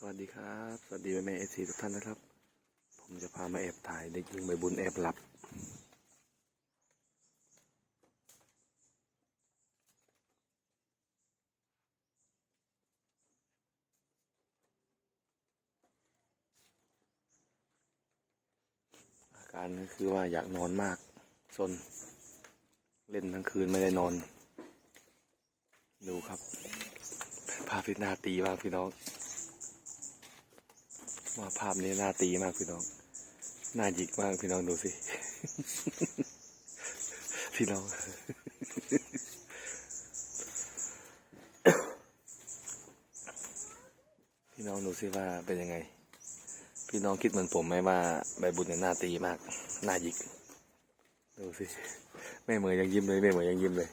สวัสดีครับ สวัสดีแม่เอซีทุกท่านนะครับ ผมจะพามาแอบถ่ายเด็กหญิงใบบุญแอบหลับ อาการก็คือว่าอยากนอนมากซนเล่นทั้งคืนไม่ได้นอน ดูครับภาพที่นาตีมากพี่น้อง ว่าภาพนี้น่าตีมากพี่น้อง น่าหยิกมากพี่น้องดูสิ พี่น้อง พี่น้องดูสิว่าเป็นยังไง พี่น้องคิดเหมือนผมไหมว่าใบบุญเนี่ยน่าตีมาก น่าหยิก ดูสิแม่เหมยยังยิ้มเลยแม่เหมยยังยิ้มเลย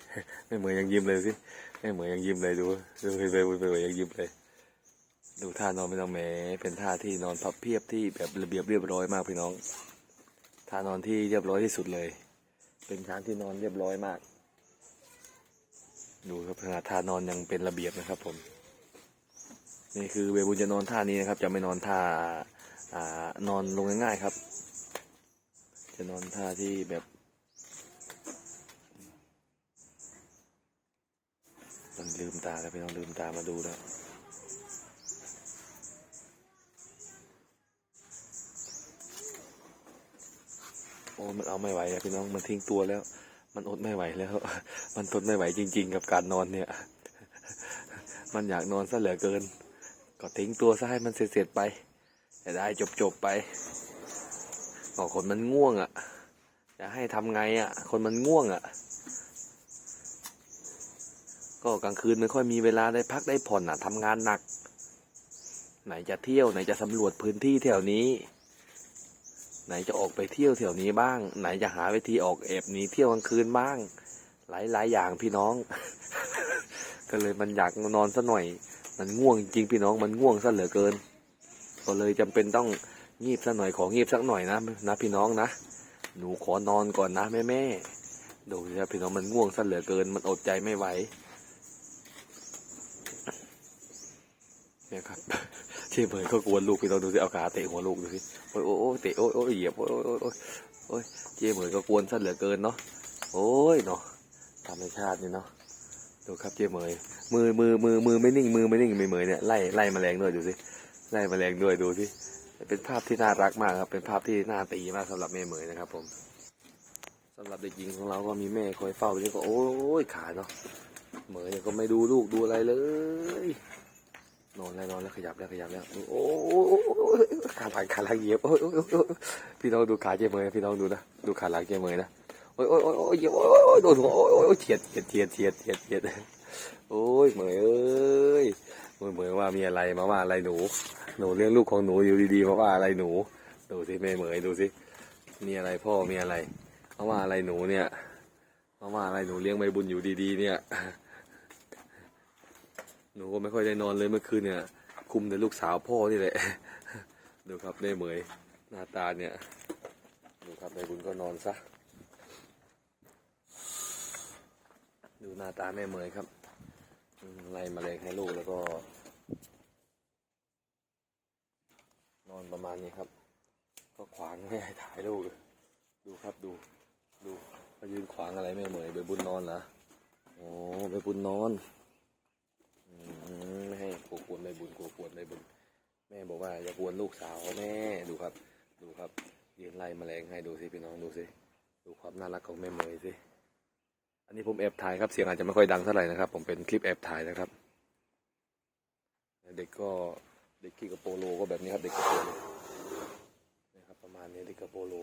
แม่เหมยยังยิ้มเลยสิแม่เหมยยังยิ้มเลยดูดูใบบุญใบบุญยังยิ้มเลย ดูท่านอนไม่ต้องแหมเป็นท่าที่นอนพับเพียบที่แบบระเบียบเรียบร้อยมากพี่น้องท่านอนที่เรียบร้อยที่สุดเลย เป็นช้างที่นอนเรียบร้อยมาก ดูครับขนาดท่านอนยังเป็นระเบียบนะครับ ผม นี่คือเวบุญจะนอนท่านี้นะครับ จะไม่นอนท่าอ่านอนลงง่ายๆครับ จะนอนท่าที่แบบมันลืมตาแล้วพี่น้องลืมตามาดูแล้ว โอ้มันเอาไม่ไหวอะพี่น้องมันทิ้งตัวแล้ว มันอดไม่ไหวแล้ว มันทนไม่ไหวจริง ๆ กับการนอนเนี่ย มันอยากนอนซะเหลือเกิน ก็ทิ้งตัวซะให้มันเสร็จๆไปจะได้จบๆไปก็คนมันง่วงอะ่ะจะให้ทำไงอะ่ะ คนมันง่วงอะ่ะ ก็กลางคืนไม่ค่อยมีเวลาได้พักได้ผ่อนอะทำงานหนัก ไหนจะเที่ยวไหนจะสำรวจพื้นที่แถวนี้ ไหนจะออกไปเที่ยวแถวนี้บ้าง ไหนจะหาวิธีออกแอบหนีเที่ยวกลางคืนบ้าง หลายหลายอย่างพี่น้อง ก็เลยมันอยากนอนซะหน่อย มันง่วงจริงพี่น้องมันง่วงซะเหลือเกิน ก็เลยจำเป็นต้องงีบซะหน่อยของีบสักหน่อยนะนะพี่น้องนะหนูขอนอนก่อนนะแม่แม่ดูสิพี่น้องมันง่วงซะเหลือเกิน มันอดใจไม่ไหวเนี่ยครับ เชี่ยเบยก็กวนลูกพี่น้องดูสิเอาขาเตะหัวลูกดูสิโอ้ยโอ้ยเตะโอ้ยโอ้ยเหยียบโอ้ยโอ้ยโอ้ยโอ้ยโอ้ยเชี่ยเบยก็กวนซะเหลือเกินเนาะโอ้ยเนาะธรรมชาตินี่เนาะดูครับเจ๊เหมยมือมือมือมือไม่นิ่งมือไม่นิ่งไม่เหมยเนี่ยไล่ไล่แมลงด้วยดูสิไล่แมลงด้วยดูสิเป็นภาพที่น่ารักมากครับเป็นภาพที่น่าตีมากสำหรับแม่เหมยนะครับผมสำหรับเด็กหญิงของเราก็มีแม่คอยเฝ้านี่ก็โอ้ยขาเนาะเหมยก็ไม่ดูลูกดูอะไรเลย นอนแล้วนอนแล้วขยับแล้วขยับแล้วโอ้ขาหลังขาหลังเหยียบโอ้ยพี่น้องดูขาเจเมยพี่น้องดูนะดูขาหลังเจเมยนะโอ้ยโอ้ยโอ้ยเหยียบโอ้ยโอ้ยโดนหัวโอ้ยโอ้ยโอ้ยเฉียดเฉียดเฉียดเฉียดเฉียดเฉียดโอ้ยเหมยเอ้ยเหมยเหมยว่ามีอะไรมาว่าอะไรหนูหนูเลี้ยงลูกของหนูอยู่ดีๆมาว่าอะไรหนูดูสิแม่เหมยดูสิมีอะไรพ่อมีอะไรมาว่าอะไรหนูเนี่ยมาว่าอะไรหนูเลี้ยงใบบุญอยู่ดีๆเนี่ย หนูก็ไม่ค่อยได้นอนเลยเมื่อคืนเนี่ย คุมแต่ลูกสาวพ่อนี่แหละ ดูครับแม่เหมยหน้าตาเนี่ย ดูครับแม่บุญก็นอนซะ ดูหน้าตาแม่เหมยครับไล่แมลงให้ลูกแล้วก็ นอนประมาณนี้ครับ ก็ขวางไม่ให้ถ่ายลูกเลยดูครับดู ดูมายืนขวางอะไรแม่เหมยใบบุญนอนเหรอโอ้ใบบุญนอน กลัวกวนใบบุญกลัวกวนใบบุญ แม่บอกว่าอย่ากวนลูกสาวแม่ดูครับ ดูครับยืนไล่แมลงให้ดูสิพี่น้องดูสิดูความน่ารักของแม่เมยสิอันนี้ผมแอบถ่ายครับเสียงอาจจะไม่ค่อยดังเท่าไหร่นะครับ ผมเป็นคลิปแอบถ่ายนะครับ เด็กก็เด็กขี่กระโปรงโลก็แบบนี้ครับ เด็กกระโปรงโลนะครับประมาณนี้เด็กกระโปรงโล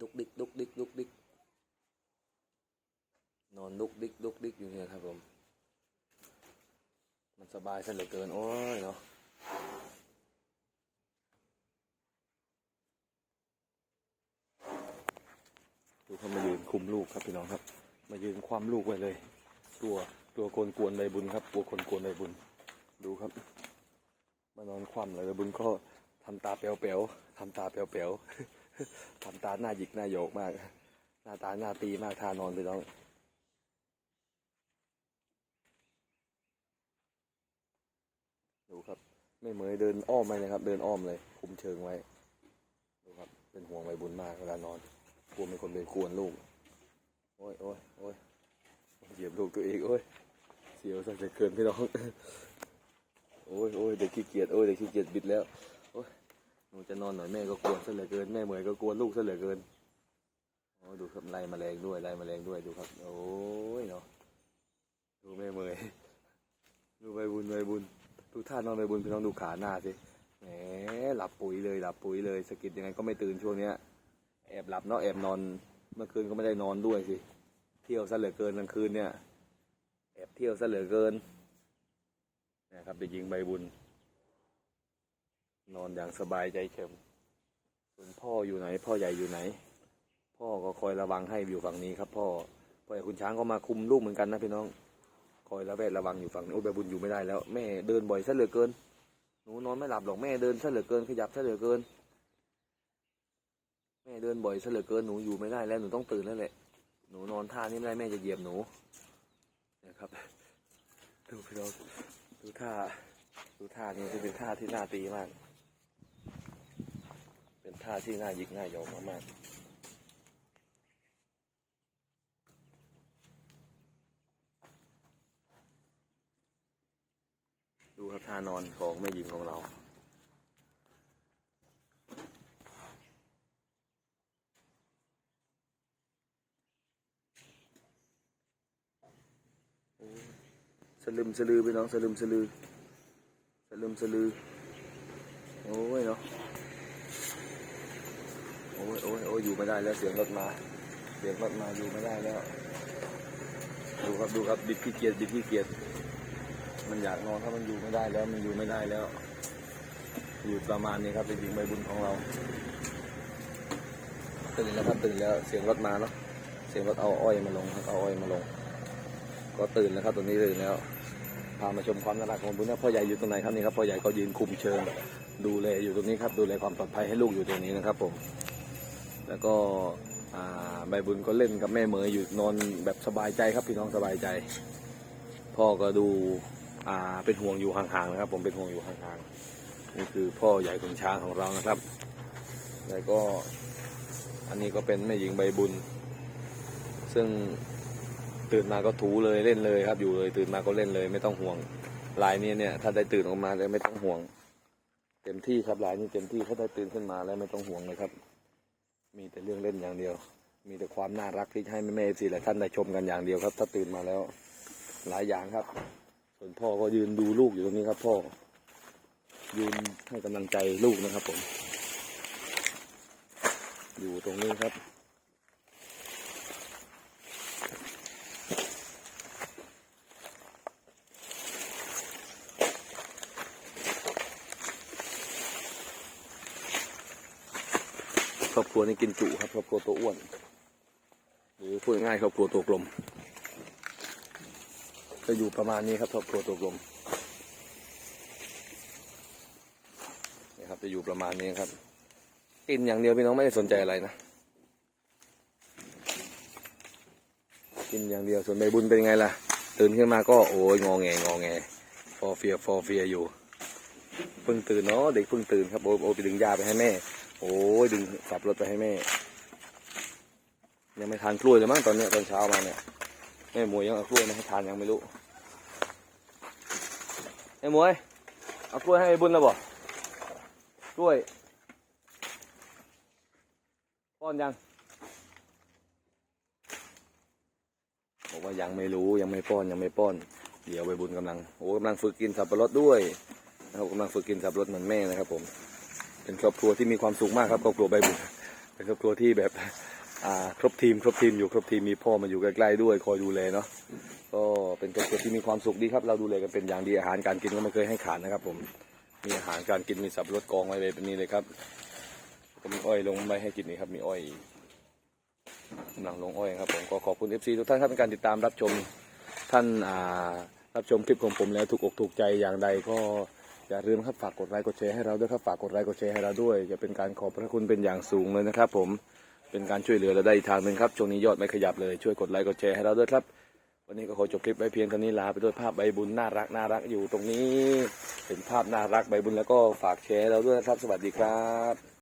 ดุกดิกดุกดิกดุกดิก อนดุกดิกดุกดิกอยู่เนี่ยครับผม มันสบายซะเหลือเกิน โอ้ยเนาะดูเขามายืนคุมลูกครับพี่น้องครับ มายืนคว่ำลูกไว้เลย ตัวตัวคนกวนใบบุญครับตัวคนกวนใบบุญ ดูครับ มานอนคว่ำเลยใบบุญก็ทำตาเป๋วๆทำตาเป๋วๆทำตาหน้าหยิกหน้าโยกมาก หน้าตาหน้าตีมากท่านอนพี่น้อง ไม่เหมยเดินอ้อมไปนะครับ เดินอ้อมเลย คุมเชิงไว้ดูครับ เป็นห่วงใบบุญมากเวลานอนกลัวมีคนไปกวนลูก โอ้ยโอ้ยโอ้ยเหยียบลูกตัวเองโอ้ยเสียวซะจะเกินพี่น้องโอ้ยโอ้ยเด็กขี้เกียจโอ้ยเด็กขี้เกียจบิดแล้วโอ้ยหนูจะนอนหน่อยแม่ก็กวนซะเหลือเกินแม่เหมยก็กวนลูกซะเหลือเกินโอ้ดูครับไล่แมลงด้วยไล่แมลงด้วยดูครับ โอ้ยเนาะดูแม่เหมยดูใบบุญใบบุญ ดูท่านอนใบบุญพี่น้องดูขาหน้าสิแหมหลับปุ๋ยเลยหลับปุ๋ยเลยสะกิดยังไงก็ไม่ตื่นช่วงเนี้ย แอบหลับเนาะแอบนอน เมื่อคืนก็ไม่ได้นอนด้วยสิ เที่ยวซะเหลือเกินกลางคืนเนี่ย แอบเที่ยวซะเหลือเกินนะครับเด็กหญิงใบบุญ นอนอย่างสบายใจเฉมส่วนพ่ออยู่ไหน พ่อใหญ่อยู่ไหน พ่อก็คอยระวังให้อยู่ฝั่งนี้ครับ พ่อพ่อใหญ่คุณช้างก็มาคุมลูกเหมือนกันนะพี่น้อง คอยระแวดระวังอยู่ฝั่งนี้โอ้ยใบบุญอยู่ไม่ได้แล้วแม่เดินบ่อยซะเหลือเกินหนูนอนไม่หลับหรอกแม่เดินซะเหลือเกินขยับซะเหลือเกิน แม่เดินบ่อยซะเหลือเกินหนูอยู่ไม่ได้แล้วหนูต้องตื่นแล้วแหละหนูนอนท่านี้ไม่ได้แม่จะเหยียบหนูนะครับดูพี่น้องดูท่าดูท่านี้จะเป็นท่าที่น่าตีมาก เป็นท่าที่น่าหยิกน่าหยอกมากๆ ดูครับท่านอนของแม่หญิงของเราโอ้ยสลึมสลือไปน้องสลึมสลือ สลึมสลือ โอ้ยเนาะ โอ้ยโอ้ยโอ้ยอยู่ไม่ได้แล้วเสียงรถมา เสียงรถมาอยู่ไม่ได้แล้ว ดูครับดูครับบิดขี้เกียจบิดขี้เกียจ มันอยากนอนถ้ามันอยู่ไม่ได้แล้วมันอยู่ไม่ได้แล้ว อยู่ประมาณนี้ครับเป็นหญิงใบบุญของเราตื่นแล้วครับตื่นแล้วเสียงรถมาเนาะเสียงรถเอาอ้อยมาลงครับเอาอ้อยมาลง ก็ตื่นแล้วครับตรงนี้ตื่นแล้วพามาชมความน่ารักของบุญนะพ่อใหญ่อยู่ตรงไหนครับนี่ครับพ่อใหญ่ก็ยืนคุมเชิงดูแลอยู่ตรงนี้ครับดูแลความปลอดภัยให้ลูกอยู่ตรงนี้นะครับผม แล้วก็ใบบุญก็เล่นกับแม่เหมยอยู่นอนแบบสบายใจครับพี่น้องสบายใจ พ่อก็ดู อ่าเป็นห่วงอยู่ห่างๆนะครับ ผมเป็นห่วงอยู่ห่างๆนี่คือพ่อใหญ่ขุนช้างของเรานะครับ แล้วก็อันนี้ก็เป็นแม่หญิงใบบุญ ซึ่งตื่นมาก็ถูเลยเล่นเลยครับ อยู่เลยตื่นมาก็เล่นเลย ไม่ต้องห่วงลายนี้เนี่ย ถ้าได้ตื่นออกมาแล้วไม่ต้องห่วง เต็มที่ครับลายนี้เต็มที่ถ้าได้ตื่นขึ้นมาแล้วไม่ต้องห่วงเลยครับ มีแต่เรื่องเล่นอย่างเดียว มีแต่ความน่ารักที่ให้แม่ๆสิและท่านได้ชมกันอย่างเดียวครับ ถ้าตื่นมาแล้ว หลายอย่างครับ ส่วนพ่อก็ยืนดูลูกอยู่ตรงนี้ครับ พ่อ ยืนให้กำลังใจลูกนะครับ ผม อยู่ตรงนี้ครับครอบครัวนี้กินจุครับครอบครัวตัวอ้วน หรือพูดง่ายครอบครัวตัวกลม จะอยู่ประมาณนี้ครับครอบครัวตัวกลมนี่ครับจะอยู่ประมาณนี้ครับ กินอย่างเดียวพี่น้องไม่ได้สนใจอะไรนะ กินอย่างเดียวส่วนใบบุญเป็นไงล่ะ ตื่นขึ้นมาก็โอ้ยงอแงงอแง ฟอเฟียฟอเฟียอยู่เพิ่งตื่นเนาะเด็กเพิ่งตื่นครับโอ้โอ้ไปดึงยาไปให้แม่ โอ้ยดึงขับรถไปให้แม่ ยังไม่ทานกล้วยเลยมั้งตอนเนี้ยตอนเช้ามาเนี่ย แม่หมวยยังเอากล้วยมาให้ทานยังไม่รู้แม่หมวยเอากล้วยให้ไอ้บุญแล้วบ่กล้วยป้อนยังบอกว่ายังไม่รู้ยังไม่ป้อนยังไม่ป้อน เดี๋ยวใบบุญกำลังโอ้กำลังฝึกกินสับปะรดด้วยนะครับกำลังฝึกกินสับปะรดเหมือนแม่นะครับ ผม เป็นครอบครัวที่มีความสุขมากครับครอบครัวใบบุญเป็นครอบครัวที่แบบ ครบทีมครบทีมอยู่ครบทีมมีพ่อมาอยู่ใกล้ๆด้วยคอยดูแลเนาะก็เป็นครอบครัวที่มีความสุขดีครับ เราดูแลกันเป็นอย่างดีอาหารการกินก็ไม่เคยให้ขาดนะครับ ผมมีอาหารการกินมีสับปะรดกองไว้เลยเป็นนี้เลยครับก็มีอ้อยลงไปให้กินนี่ครับ มีอ้อยกำลังลงอ้อยครับ ผมก็ขอบคุณเอฟซีทุกท่านครับในการติดตามรับชมท่านอ่ารับชมคลิปของผมแล้วถูกอกถูกใจอย่างใดก็อย่าลืมครับฝากกดไลค์กดแชร์ให้เราด้วยครับฝากกดไลค์กดแชร์ให้เราด้วยจะเป็นการขอบพระคุณเป็นอย่างสูงเลยนะครับ ผม เป็นการช่วยเหลือเราได้อีกทางหนึ่งครับ ช่วงนี้ยอดไม่ขยับเลย ช่วยกดไลค์กดแชร์ให้เราด้วยครับ วันนี้ก็ขอจบคลิปไว้เพียงเท่านี้ลาไปด้วยภาพใบบุญน่ารักน่ารักอยู่ตรงนี้ เป็นภาพน่ารักใบบุญแล้วก็ฝากแชร์เราด้วยนะครับ สวัสดีครับ